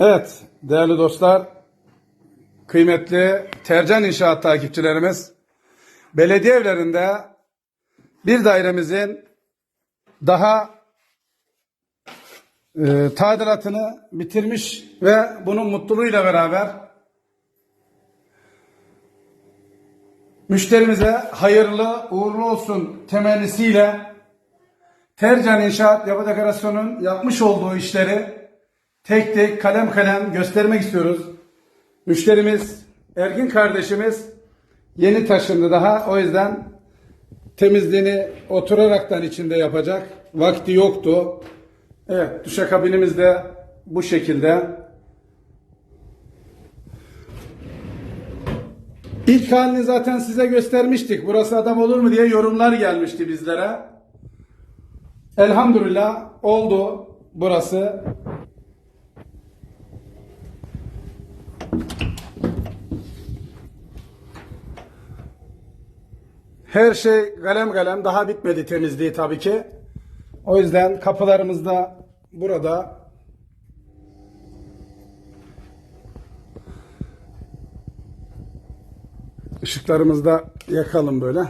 Evet değerli dostlar, kıymetli Tercan İnşaat takipçilerimiz, belediye evlerinde bir dairemizin daha e, tadilatını bitirmiş ve bunun mutluluğuyla beraber müşterimize hayırlı uğurlu olsun temennisiyle Tercan İnşaat Yapı Dekorasyon'un yapmış olduğu işleri tek tek kalem kalem göstermek istiyoruz. Müşterimiz Ergin kardeşimiz yeni taşındı daha o yüzden temizliğini oturaraktan içinde yapacak. Vakti yoktu. Evet duşakabinimiz de bu şekilde. İlk halini zaten size göstermiştik. Burası adam olur mu diye yorumlar gelmişti bizlere. Elhamdülillah oldu burası. Her şey kalem kalem daha bitmedi temizliği tabii ki. O yüzden kapılarımız da burada. Işıklarımızı da yakalım böyle.